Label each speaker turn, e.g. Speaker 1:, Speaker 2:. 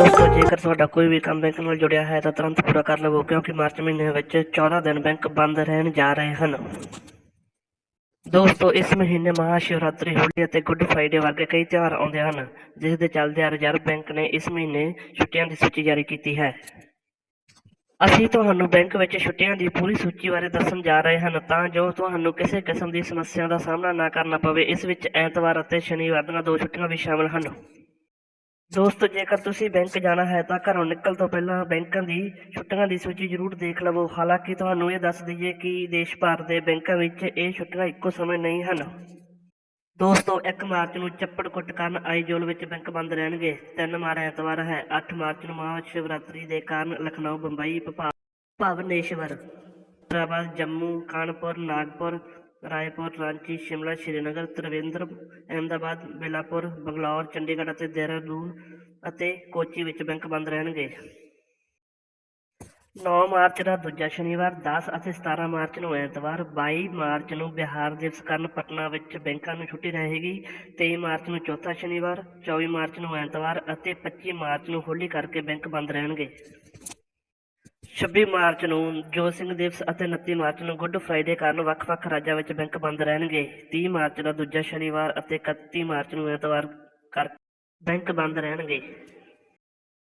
Speaker 1: ਦੋਸਤੋ, ਜੇਕਰ ਤੁਹਾਡਾ ਕੋਈ ਵੀ ਕੰਮ ਬੈਂਕ ਨਾਲ ਜੁੜਿਆ ਹੈ, ਤਾਂ ਤੁਰੰਤ ਪੂਰਾ ਕਰ ਲਵੋ, ਕਿਉਂਕਿ ਮਾਰਚ ਮਹੀਨੇ ਵਿੱਚ 14 ਦਿਨ ਬੈਂਕ ਬੰਦ ਰਹਿਣ ਜਾ ਰਹੇ ਹਨ। ਦੋਸਤੋ, ਇਸ ਮਹੀਨੇ ਮਹਾਸ਼ਿਵਰਾਤਰੀ, ਹੋਲੀ ਅਤੇ ਗੁੱਡ ਫਰਾਈਡੇ ਵਰਗੇ ਕਈ ਤਿਉਹਾਰ ਆਉਂਦੇ ਹਨ, ਜਿਸ ਦੇ ਚੱਲਦਿਆਂ ਰਿਜ਼ਰਵ ਬੈਂਕ ਨੇ ਇਸ ਮਹੀਨੇ ਛੁੱਟੀਆਂ ਦੀ ਸੂਚੀ ਜਾਰੀ ਕੀਤੀ ਹੈ। ਅਸੀਂ ਤੁਹਾਨੂੰ ਬੈਂਕ ਵਿੱਚ ਛੁੱਟੀਆਂ ਦੀ ਪੂਰੀ ਸੂਚੀ ਬਾਰੇ ਦੱਸਣ ਜਾ ਰਹੇ ਹਨ, ਤਾਂ ਜੋ ਤੁਹਾਨੂੰ ਕਿਸੇ ਕਿਸਮ ਦੀ ਸਮੱਸਿਆ ਦਾ ਸਾਹਮਣਾ ਨਾ ਕਰਨਾ ਪਵੇ, ਇਸ ਵਿੱਚ ਐਤਵਾਰ ਅਤੇ ਸ਼ਨੀਵਾਰ ਦੀਆਂ ਦੋ ਛੁੱਟੀਆਂ ਵੀ ਸ਼ਾਮਲ ਹਨ। ਦੋਸਤੋ, ਜੇਕਰ ਤੁਸੀਂ ਬੈਂਕ ਜਾਣਾ ਹੈ ਤਾਂ ਘਰੋਂ ਨਿਕਲ ਤੋਂ ਪਹਿਲਾਂ ਬੈਂਕਾਂ ਦੀ ਛੁੱਟੀਆਂ ਦੀ ਸੂਚੀ ਜ਼ਰੂਰ ਦੇਖ ਲਵੋ। ਹਾਲਾਂਕਿ ਤੁਹਾਨੂੰ ਇਹ ਦੱਸ ਦਈਏ ਕਿ ਦੇਸ਼ ਭਰ ਦੇ ਬੈਂਕਾਂ ਵਿੱਚ ਇਹ ਛੁੱਟੀਆਂ ਇੱਕੋ ਸਮੇਂ ਨਹੀਂ ਹਨ। ਦੋਸਤੋ 1 ਮਾਰਚ ਨੂੰ ਚੱਪੜ-ਕੁੱਟ ਕਾਰਨ ਆਈਜੋਲ ਵਿੱਚ ਬੈਂਕ ਬੰਦ ਰਹਿਣਗੇ। 3 ਮਾਰਚ ਐਤਵਾਰ ਹੈ। 8 ਮਾਰਚ ਨੂੰ ਮਹਾ ਸ਼ਿਵਰਾਤਰੀ ਦੇ ਕਾਰਨ ਲਖਨਊ, ਬੰਬਈ ਭਵਨੇਸ਼ਵਰ ਹੈਦਰਾਬਾਦ ਜੰਮੂ, ਕਾਨਪੁਰ, ਨਾਗਪੁਰ ਰਾਏਪੁਰ, ਰਾਂਚੀ, ਸ਼ਿਮਲਾ, ਸ਼੍ਰੀਨਗਰ, ਤ੍ਰਿਵੇਂਦਰ, ਅਹਿਮਦਾਬਾਦ, ਬੇਲਾਪੁਰ, ਬੰਗਲੌਰ, ਚੰਡੀਗੜ੍ਹ ਅਤੇ ਦੇਹਰਾਦੂਨ ਅਤੇ ਕੋਚੀ ਵਿੱਚ ਬੈਂਕ ਬੰਦ ਰਹਿਣਗੇ। 9 ਮਾਰਚ ਦਾ ਦੂਜਾ ਸ਼ਨੀਵਾਰ 10 ਅਤੇ 17 ਮਾਰਚ ਨੂੰ ਐਤਵਾਰ 22 ਮਾਰਚ ਨੂੰ ਬਿਹਾਰ ਦਿਵਸ ਕਾਰਨ ਪਟਨਾ ਵਿੱਚ ਬੈਂਕਾਂ ਨੂੰ ਛੁੱਟੀ ਰਹੇਗੀ 23 ਮਾਰਚ ਨੂੰ ਚੌਥਾ ਸ਼ਨੀਵਾਰ 24 ਮਾਰਚ ਨੂੰ ਐਤਵਾਰ ਅਤੇ 25 ਮਾਰਚ ਨੂੰ ਹੋਲੀ ਕਰਕੇ ਬੈਂਕ ਬੰਦ ਰਹਿਣਗੇ। 26 ਮਾਰਚ ਨੂੰ ਜੋਤ ਸਿੰਘ ਦਿਵਸ ਅਤੇ 29 ਮਾਰਚ ਨੂੰ ਗੁੱਡ ਫਰਾਈਡੇ ਕਾਰਨ ਵੱਖ-ਵੱਖ ਰਾਜਾਂ ਵਿੱਚ ਬੈਂਕ ਬੰਦ ਰਹਿਣਗੇ। 30 ਮਾਰਚ ਦਾ ਦੂਜਾ ਸ਼ਨੀਵਾਰ ਅਤੇ 31 ਮਾਰਚ ਨੂੰ ਐਤਵਾਰ ਕਰ ਬੈਂਕ ਬੰਦ ਰਹਿਣਗੇ।